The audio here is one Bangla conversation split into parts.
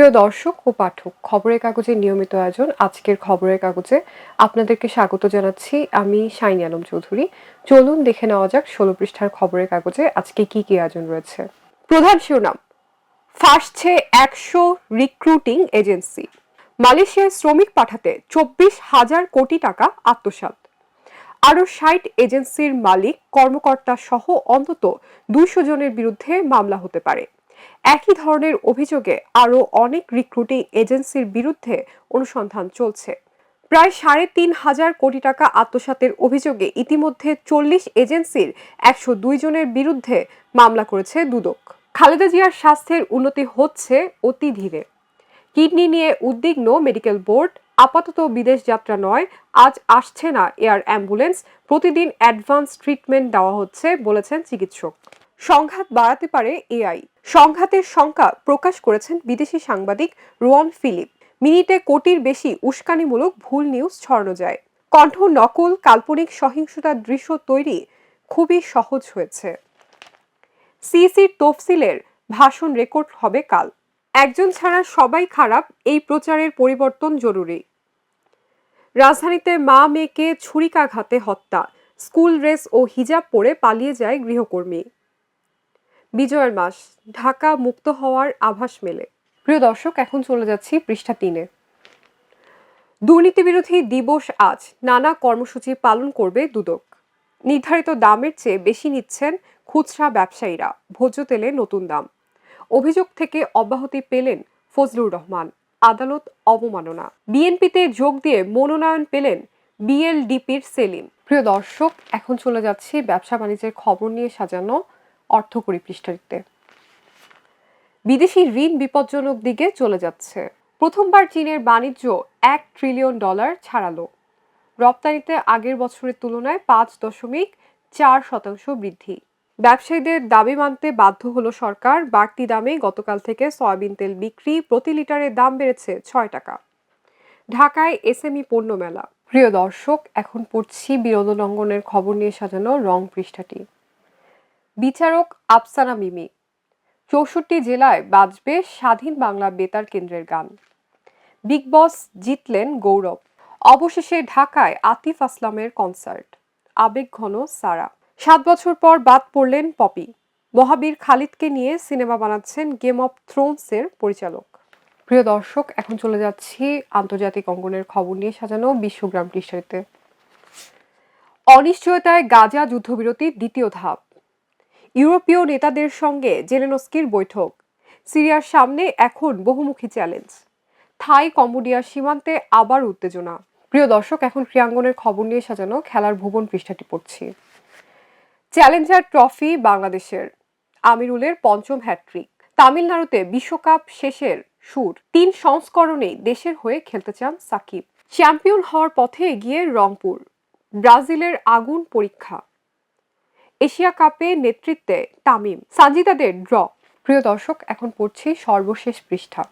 প্রিয় দর্শক ও পাঠক, খবরের কাগজের নিয়মিত আয়োজন, আজকের খবরের কাগজে আপনাদেরকে স্বাগত জানাচ্ছি আমি শাইনি আলম চৌধুরী। চলুন দেখে নেওয়া যাক ষোলো পৃষ্ঠার খবরের কাগজে আজকে কি কি আয়োজন রয়েছে। প্রধান শিরোনাম, ফাঁসছে একশো রিক্রুটিং এজেন্সি মালয়েশিয়ায় শ্রমিক পাঠাতে চব্বিশ হাজার কোটি টাকা আত্মসাৎ। আরও ষাট এজেন্সির মালিক কর্মকর্তা সহ অন্তত দুইশো জনের বিরুদ্ধে মামলা হতে পারে। একই ধরনের অভিযোগে আরও অনেক রিক্রুটিং এজেন্সির বিরুদ্ধে অনুসন্ধান চলছে। প্রায় সাড়ে তিন হাজার কোটি টাকা আত্মসাতের অভিযোগে ইতিমধ্যে চল্লিশ এজেন্সির একশো দুই জনের বিরুদ্ধে মামলা করেছে দুদক। খালেদা জিয়ার স্বাস্থ্যের উন্নতি হচ্ছে অতি ধীরে। কিডনি নিয়ে উদ্বিগ্ন মেডিকেল বোর্ড, আপাতত বিদেশ যাত্রা নয়, আজ আসছে না এয়ার অ্যাম্বুলেন্স, প্রতিদিন অ্যাডভান্স ট্রিটমেন্ট দেওয়া হচ্ছে বলেছেন চিকিৎসক। সংঘাত বাড়াতে পারে এআই। সংঘাতের শঙ্কা প্রকাশ করেছেন বিদেশি সাংবাদিক রোয়ান ফিলিপ। মিনিটে কোটির বেশি উস্কানিমূলক ভুল নিউজ ছড়ানো যায়। কণ্ঠ নকল, কাল্পনিক সহিংসতার দৃশ্য তৈরি খুবই সহজ হয়েছে। সিসির তফসিলের ভাষণ রেকর্ড হবে কাল। একজন ছাড়া সবাই খারাপ, এই প্রচারের পরিবর্তন জরুরি। রাজধানীতে মা মেয়েকে ছুরিকাঘাতে হত্যা। স্কুল ড্রেস ও হিজাব পরে পালিয়ে যায় গৃহকর্মী। বিজয়ের মাস, ঢাকা মুক্ত হওয়ার আভাস মেলে। প্রিয় দর্শক, এখন চলে যাচ্ছি পৃষ্ঠা তিনে। দুর্নীতি বিরোধী দিবস আজ, নানা কর্মসূচি পালন করবে দুদক। নির্ধারিত দামের চেয়ে বেশি নিচ্ছেন খুচরা ব্যবসায়ীরা, ভোজ্য তেলে নতুন দাম। অভিযোগ থেকে অব্যাহতি পেলেন ফজলুর রহমান। আদালত অবমাননা। বিএনপিতে যোগ দিয়ে মনোনয়ন পেলেন বিএলডিপির সেলিম। প্রিয় দর্শক, এখন চলে যাচ্ছি ব্যবসা বাণিজ্যের খবর নিয়ে সাজানো অর্থকরী পৃষ্ঠাটিতে। বিদেশি ঋণ বিপজ্জনক দিকে চলে যাচ্ছে। প্রথমবার চীনের বাণিজ্য এক ট্রিলিয়ন ডলার ছাড়ালো। রপ্তানিতে আগের বছরের তুলনায় পাঁচ দশমিক চার শতাংশ বৃদ্ধি। ব্যবসায়ীদের দাবি মানতে বাধ্য হলো সরকার। বাড়তি দামে গতকাল থেকে সয়াবিন তেল বিক্রি প্রতি লিটারের দাম বেড়েছে ছয় টাকা। ঢাকায় এসএমই পণ্য মেলা প্রিয় দর্শক, এখন পড়ছি বিনোদন অঙ্গনের খবর নিয়ে সাজানো রং পৃষ্ঠাটি। বিচারক আফসানা মিমি। চৌষট্টি জেলায় বাজবে স্বাধীন বাংলা বেতার কেন্দ্রের গান। বিগ বস জিতলেন গৌরব। অবশেষে ঢাকায় আতিফ আসলামের কনসার্ট। আবেগ ঘন সারা। সাত বছর পর বাদ পড়লেন পপি। মহাবীর খালিদকে নিয়ে সিনেমা বানাচ্ছেন গেম অফ থ্রোনসের পরিচালক। প্রিয় দর্শক, এখন চলে যাচ্ছি আন্তর্জাতিক অঙ্গনের খবর নিয়ে সাজানো বিশ্বগ্রাম টিশার্টে অনিশ্চয়তায় গাজা যুদ্ধবিরতির দ্বিতীয় ধাপ। ইউরোপীয় নেতাদের সঙ্গে জেলেনস্কির বৈঠক। সিরিয়ার সামনে এখন বহুমুখী চ্যালেঞ্জ। থাই কম্বোডিয়ার সীমান্তে আবার উত্তেজনা। প্রিয় দর্শক, এখন ক্রিয়াঙ্গনের খবর নিয়ে সাজানো খেলার ভুবন পৃষ্ঠাটি পড়ছি। চ্যালেঞ্জার ট্রফি বাংলাদেশের। আমিরুলের পঞ্চম হ্যাট্রিক তামিলনাড়ুতে বিশ্বকাপ শেষের সুর। তিন সংস্করণে দেশের হয়ে খেলতে চান সাকিব। চ্যাম্পিয়ন হওয়ার পথে এগিয়ে রংপুর। ব্রাজিলের আগুন পরীক্ষা। এশিয়া কাপে নেতৃত্বে তামিম, সানজিদাদের ড্র। প্রিয় দর্শক, এখন পড়ছি সর্বশেষ পৃষ্ঠা।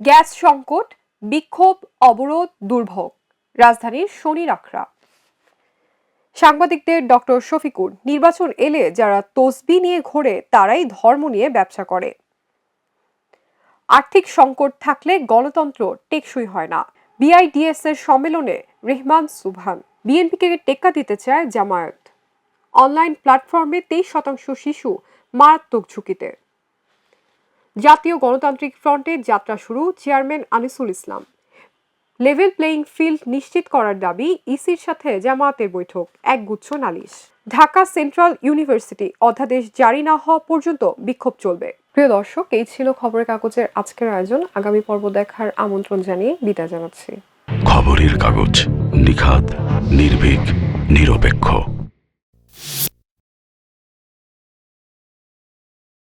গ্যাস সংকট, বিক্ষোভ, অবরোধ, দুর্ভোগ। রাজধানীর শনি রাখরা সাংবাদিকদের ডক্টর শফিকুর, নির্বাচন এলে যারা তসবি নিয়ে ঘোরে, তারাই ধর্ম নিয়ে ব্যবসা করে। আর্থিক সংকট থাকলে গণতন্ত্র টেকসই হয় না। বিআইডিএস এর সম্মেলনে রেহমান সুভান বিএনপিকে টেক্কা দিতে চায় জামায়াত। অনলাইন প্ল্যাটফর্মে তেইশ শতাংশ শিশু মারাত্মক ঝুঁকিতে। জাতীয় গণতান্ত্রিক ফ্রন্টের যাত্রা শুরু chairman Anisul Islam. Level playing field নিশ্চিত করার দাবি ইসির সাথে জামায়াতের বৈঠক, একগুচ্ছ নালিশ। ঢাকা সেন্ট্রাল ইউনিভার্সিটি অধ্যাদেশ জারি না হওয়া পর্যন্ত বিক্ষোভ চলবে। প্রিয় দর্শক, এই ছিল খবরের কাগজের আজকের আয়োজন। আগামী পর্ব দেখার আমন্ত্রণ জানিয়ে বিদায় জানাচ্ছি। খবরের কাগজ নিখাত নির্ভীক, নিরপেক্ষ।